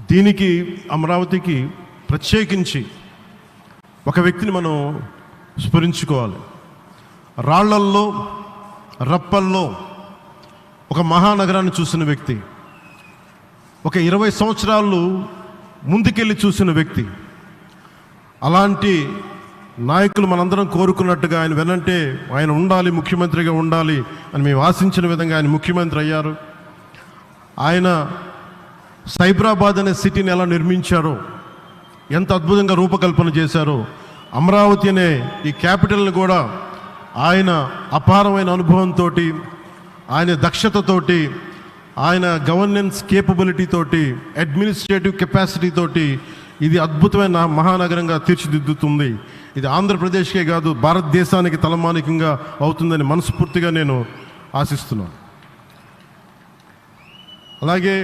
దీనికి అమరావతికి ప్రత్యేకించి ఒక వ్యక్తిని మనం స్మరించుకోవాలి రాళ్ళల్లో రప్పల్లో ఒక మహానగరాన్ని చూసిన వ్యక్తి ఒక ఇరవై సంవత్సరాలు ముందుకెళ్ళి చూసిన వ్యక్తి అలాంటి నాయకులు మనందరం కోరుకున్నట్టుగా ఆయన వెనంటే ఆయన ఉండాలి ముఖ్యమంత్రిగా ఉండాలి అని మేము ఆశించిన విధంగా ఆయన ముఖ్యమంత్రి అయ్యారు. ఆయన సైబరాబాద్ అనే సిటీని ఎలా నిర్మించారో ఎంత అద్భుతంగా రూపకల్పన చేశారో అమరావతి అనే ఈ క్యాపిటల్ని కూడా ఆయన అపారమైన అనుభవంతో ఆయన దక్షతతోటి ఆయన గవర్నెన్స్ కేపబిలిటీ తోటి అడ్మినిస్ట్రేటివ్ కెపాసిటీ తోటి ఇది అద్భుతమైన మహానగరంగా తీర్చిదిద్దుతుంది. ఇది ఆంధ్రప్రదేశ్కే కాదు భారతదేశానికి తలమానికంగా అవుతుందని మనస్ఫూర్తిగా నేను ఆశిస్తున్నాను. అలాగే